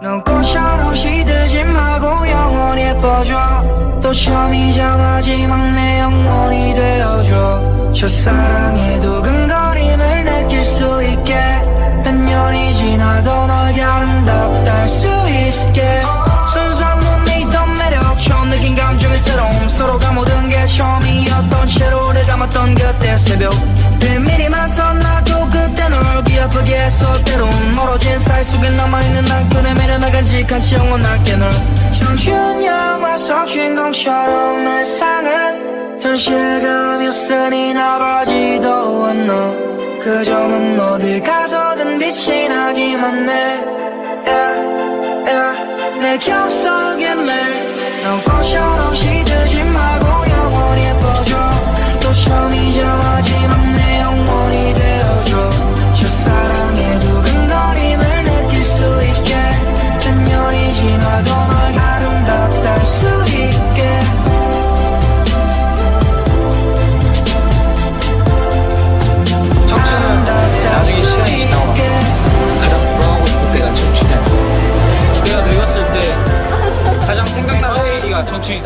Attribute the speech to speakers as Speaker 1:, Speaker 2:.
Speaker 1: 눈꽃처럼 시들지 말고 영원히 예뻐져. 또 처음이자 마지막 내 영혼이 되어줘. 첫사랑의 두근거림을 느낄 수 있게. 몇 년이 지나도 널 아름답다 할수 있게. 순수한 눈에 있던 매력 처음 느낀 감정의 새로움 서로가 모든 게 처음이었던 채로 오래 감았던 그때 새벽. 비밀이 많던 나 간직한 채 영원할게 널. 청춘 영화 속 주인공처럼 내 상은 현실감이 없으니 나바지도 않아. 그저 넌 어딜 가서든 빛이 나기만 해. Yeah, yeah. 내 기억 속에 매일 넌꽃
Speaker 2: 啊重庆。